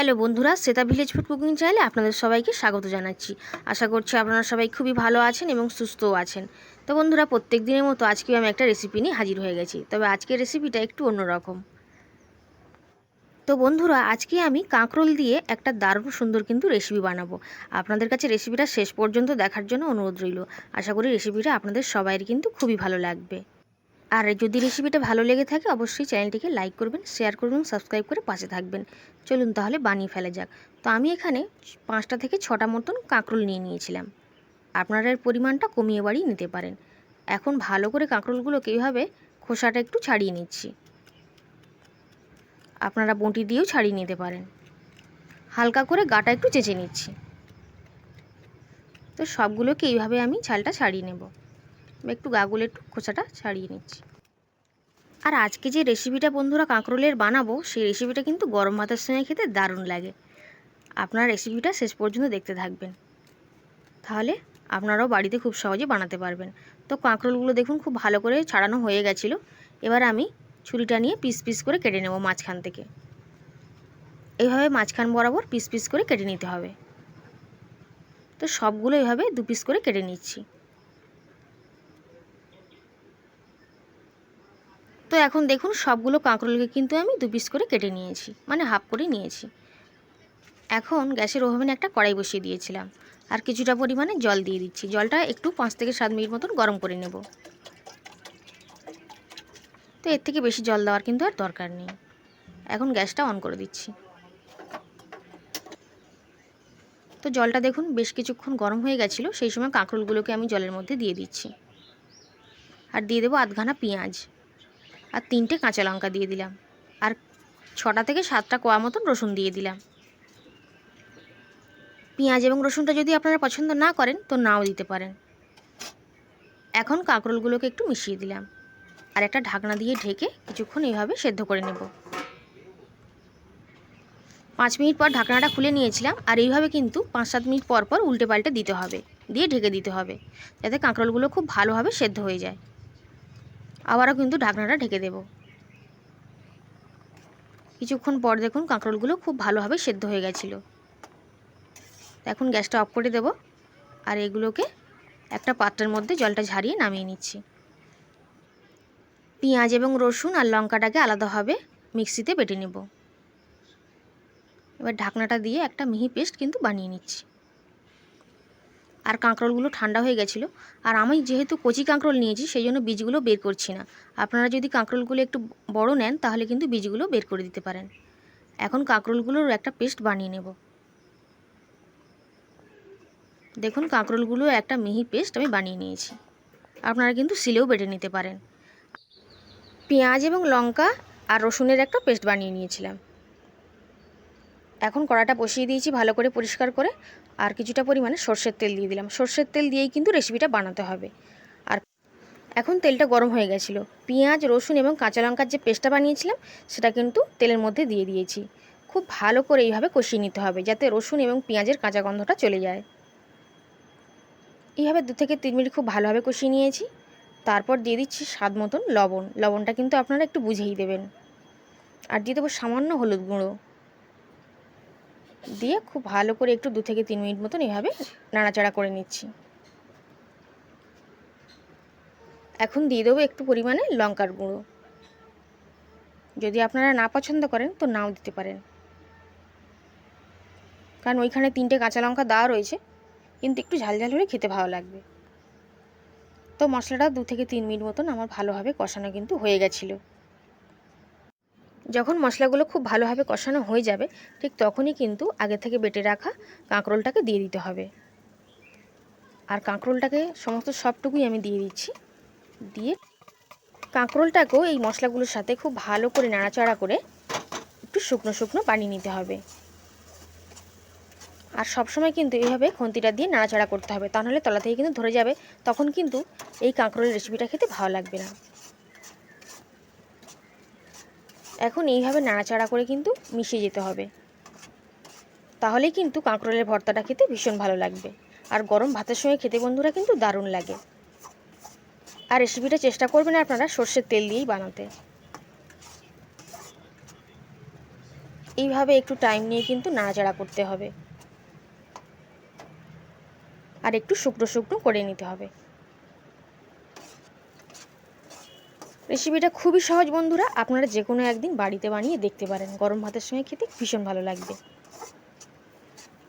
Hello বন্ধুরা, Shweta village food cooking চ্যানেলে আপনাদের সবাইকে স্বাগত জানাচ্ছি। আশা করছি আপনারা সবাই খুবই ভালো আছেন এবং সুস্থও আছেন। তো বন্ধুরা প্রত্যেক দিনের মতো আজকেও আমি একটা রেসিপি নিয়ে হাজির হয়ে গেছি। তবে আজকের রেসিপিটা একটু অন্যরকম। তো বন্ধুরা, আজকে আমি কাঁকরোল দিয়ে একটা দারুণ সুন্দর কিন্তু রেসিপি বানাবো। আপনাদের কাছে রেসিপিটা শেষ পর্যন্ত দেখার জন্য অনুরোধ রইল। আশা করি রেসিপিটা আপনাদের সবাইয়ের কিন্তু খুবই ভালো লাগবে। আর যদি রেসিপিটা ভালো লেগে থাকে, অবশ্যই চ্যানেলটিকে লাইক করবেন শেয়ার করবেন সাবস্ক্রাইব করে পাশে থাকবেন। চলুন তাহলে বানিয়ে ফেলা যাক। তো আমি এখানে পাঁচটা থেকে ছটা মতন কাঁকরোল নিয়ে নিয়েছিলাম। আপনারা এর পরিমাণটা কমিয়ে বাড়িয়ে নিতে পারেন। এখন ভালো করে কাঁকরোলগুলোকে এইভাবে খোসাটা একটু ছাড়িয়ে নিচ্ছি। আপনারা বঁটি দিয়েও ছাড়িয়ে নিতে পারেন। হালকা করে গাটা একটু চেঁচে নিচ্ছি। তো সবগুলোকে এইভাবে আমি ছালটা ছাড়িয়ে নেব। একটু গাগুলো একটু খোসাটা ছাড়িয়ে নিচ্ছি। আর আজকে যে রেসিপিটা বন্ধুরা কাঁকরোলের বানাবো, সেই রেসিপিটা কিন্তু গরম ভাতের সঙ্গে খেতে দারুণ লাগে। আপনার রেসিপিটা শেষ পর্যন্ত দেখতে থাকবেন। তাহলে আপনারাও বাড়িতে খুব সহজে বানাতে পারবেন। তো কাঁকরোলগুলো দেখুন খুব ভালো করে ছাড়ানো হয়ে গেছিল। এবার আমি ছুরিটা নিয়ে পিস পিস করে কেটে নেব মাঝখান থেকে। এইভাবে মাঝখান বরাবর পিস পিস করে কেটে নিতে হবে। তো সবগুলো এভাবে দু পিস করে কেটে নিচ্ছি। এখন দেখুন সবগুলো কাঁকরোলকে কিন্তু আমি দু পিস করে কেটে নিয়েছি মানে হাফ করে নিয়েছি। এখন গ্যাসের ওভেনে একটা কড়াই বসিয়ে দিয়েছিলাম আর কিছুটা পরিমাণে জল দিয়ে দিচ্ছি। জলটা একটু পাঁচ থেকে সাত মিনিট মতন গরম করে নেব। তো এর থেকে বেশি জল দেওয়ার কিন্তু আর দরকার নেই। এখন গ্যাসটা অন করে দিচ্ছি। তো জলটা দেখুন বেশ কিছুক্ষণ গরম হয়ে গেছিল, সেই সময় কাঁকরোলগুলোকে আমি জলের মধ্যে দিয়ে দিচ্ছি। আর দিয়ে দেবো আধখানা পেঁয়াজ। আর তিনটে কাঁচা লঙ্কা দিয়ে দিলাম। আর ছটা থেকে সাতটা কোয়া মতন রসুন দিয়ে দিলাম। পেঁয়াজ এবং রসুনটা যদি আপনারা পছন্দ না করেন, তো নাও দিতে পারেন। এখন কাঁকরোলগুলোকে একটু মিশিয়ে দিলাম। আর একটা ঢাকনা দিয়ে ঢেকে কিছুক্ষণ এইভাবে সেদ্ধ করে নেব। পাঁচ মিনিট পর ঢাকনাটা খুলে নিয়েছিলাম, আর এইভাবে কিন্তু পাঁচ সাত মিনিট পর পর উল্টে পাল্টে দিতে হবে। দিয়ে ঢেকে দিতে হবে। যাতে কাঁকরোলগুলো খুব ভালোভাবে সেদ্ধ হয়ে যায়। আবারও কিন্তু ঢাকনাটা ঢেকে দেব। কিছুক্ষণ পর দেখুন কাঁকরোলগুলো খুব ভালোভাবে সেদ্ধ হয়ে গেছিল। এখন গ্যাসটা অফ করে দেব আর এগুলোকে একটা পাত্রের মধ্যে জলটা ঝারিয়ে নামিয়ে নিচ্ছি। পেঁয়াজ এবং রসুন আর লঙ্কাটাকে আলাদাভাবে মিক্সিতে বেটে নেব। এবার ঢাকনাটা দিয়ে একটা মিহি পেস্ট কিন্তু বানিয়ে নিচ্ছি। আর কাঁকরোলগুলো ঠান্ডা হয়ে গেছিল। আর আমি যেহেতু কচি কাঁকরোল নিয়েছি সেই জন্য বীজগুলো বের করছি না। আপনারা যদি কাঁকরোলগুলো একটু বড় নেন, তাহলে কিন্তু বীজগুলো বের করে দিতে পারেন। এখন কাঁকরোলগুলোর একটা পেস্ট বানিয়ে নেব। দেখুন, কাঁকরোলগুলো একটা মিহি পেস্ট আমি বানিয়ে নিয়েছি। আপনারা কিন্তু সিলেও বেটে নিতে পারেন। পেঁয়াজ এবং লঙ্কা আর রসুনের একটা পেস্ট বানিয়ে নিয়েছিলাম। এখন কড়াটা বসিয়ে দিয়েছি ভালো করে পরিষ্কার করে। আর কিছুটা পরিমাণে সর্ষের তেল দিয়ে দিলাম। সর্ষের তেল দিয়েই কিন্তু রেসিপিটা বানাতে হবে। আর এখন তেলটা গরম হয়ে গেছিল। পেঁয়াজ, রসুন এবং কাঁচা লঙ্কার যে পেস্টটা বানিয়েছিলাম, সেটা কিন্তু তেলের মধ্যে দিয়ে দিয়েছি। খুব ভালো করে এইভাবে কষিয়ে নিতে হবে, যাতে রসুন এবং পেঁয়াজের কাঁচা গন্ধটা চলে যায়। এইভাবে দু থেকে তিন মিনিট খুব ভালোভাবে কষিয়ে নিয়েছি। তারপর দিয়ে দিচ্ছি স্বাদ মতন লবণ। লবণটা কিন্তু আপনারা একটু বুঝেই দেবেন। আর দিয়ে দেবো সামান্য হলুদ গুঁড়ো। দিয়ে খুব ভালো করে একটু দু থেকে তিন মিনিট মতন এভাবে নাড়াচাড়া করে নিচ্ছি। এখন দিয়ে দেবো একটু পরিমাণে লঙ্কার গুঁড়ো। যদি আপনারা না পছন্দ করেন তো নাও দিতে পারেন। কারণ ওইখানে তিনটে কাঁচা লঙ্কা দেওয়া রয়েছে, কিন্তু একটু ঝাল ঝাল হলে খেতে ভালো লাগবে। তো মশলাটা দু থেকে তিন মিনিট মতন আমার ভালোভাবে কষানো কিন্তু হয়ে গেছিল। যখন মশলাগুলো খুব ভালোভাবে কষানো হয়ে যাবে, ঠিক তখনই কিন্তু আগে থেকে বেটে রাখা কাঁকরোলটাকে দিয়ে দিতে হবে। আর কাঁকরোলটাকে সমস্ত সবটুকুই আমি দিয়ে দিচ্ছি। দিয়ে কাঁকরোলটাকেও এই মশলাগুলোর সাথে খুব ভালো করে নাড়াচাড়া করে একটু শুকনো শুকনো বানিয়ে নিতে হবে। আর সবসময় কিন্তু এইভাবে খন্তিটা দিয়ে নাড়াচাড়া করতে হবে, তা নাহলে তলা থেকে কিন্তু ধরে যাবে, তখন কিন্তু এই কাঁকরোলের রেসিপিটা খেতে ভালো লাগবে না। এখন এইভাবে নাড়াচাড়া করে কিন্তু মিশিয়ে যেতে হবে। তাহলেই কিন্তু কাঁকরোলের ভর্তাটা খেতে ভীষণ ভালো লাগবে। আর গরম ভাতের সঙ্গে খেতে বন্ধুরা কিন্তু দারুণ লাগে। আর রেসিপিটা চেষ্টা করবেন আপনারা সর্ষের তেল দিয়েই বানাতে। এইভাবে একটু টাইম নিয়ে কিন্তু নাড়াচাড়া করতে হবে। আর একটু শুকনো শুকনো করে নিতে হবে। রেসিপিটা খুবই সহজ, বন্ধুরা। আপনারা যে কোনো একদিন বাড়িতে বানিয়ে দেখতে পারেন। গরম ভাতের সঙ্গে খেতে ভীষণ ভালো লাগবে।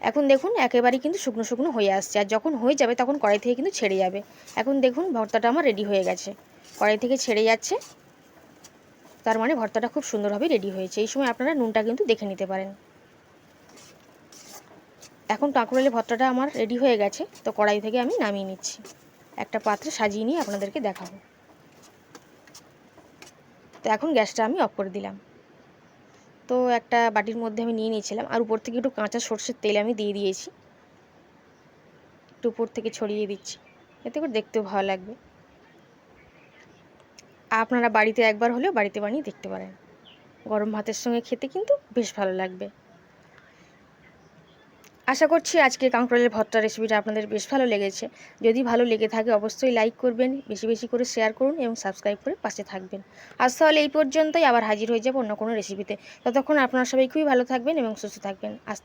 এখন দেখুন, একেবারেই কিন্তু শুকনো শুকনো হয়ে আসছে। আর যখন হয়ে যাবে, তখন কড়াই থেকে কিন্তু ছেড়ে যাবে। এখন দেখুন, ভর্তাটা আমার রেডি হয়ে গেছে। কড়াই থেকে ছেড়ে যাচ্ছে। তার মানে ভর্তাটা খুব সুন্দরভাবে রেডি হয়েছে। এই সময় আপনারা নুনটা কিন্তু দেখে নিতে পারেন। এখন কাঁকুড়ালে ভর্তাটা আমার রেডি হয়ে গেছে। তো কড়াই থেকে আমি নামিয়ে নিচ্ছি। একটা পাত্রে সাজিয়ে নিয়ে আপনাদেরকে দেখাবো। তো এখন গ্যাসটা আমি অফ করে দিলাম। তো একটা বাটির মধ্যে আমি নিয়ে নিয়েছিলাম, আর উপর থেকে একটু কাঁচা সর্ষের তেল আমি দিয়ে দিয়েছি। একটু উপর থেকে ছড়িয়ে দিচ্ছি, এতে করে দেখতেও ভালো লাগবে। আপনারা বাড়িতে একবার হলেও বাড়িতে বানিয়ে দেখতে পারেন। গরম ভাতের সঙ্গে খেতে কিন্তু বেশ ভালো লাগবে। আশা করছি আজকে কাঁকড়ালের ভর্তা রেসিপিটা আপনাদের বেশ ভালো লেগেছে। যদি ভালো লেগে থাকে অবশ্যই লাইক করবেন, বেশি বেশি করে শেয়ার করুন এবং সাবস্ক্রাইব করে পাশে থাকবেন। আজ তাহলে এই পর্যন্তই, আবার হাজির হয়ে যাব অন্য কোনো রেসিপিতে ততক্ষণ আপনারা সবাই খুবই ভালো থাকবেন এবং সুস্থ থাকবেন। আজ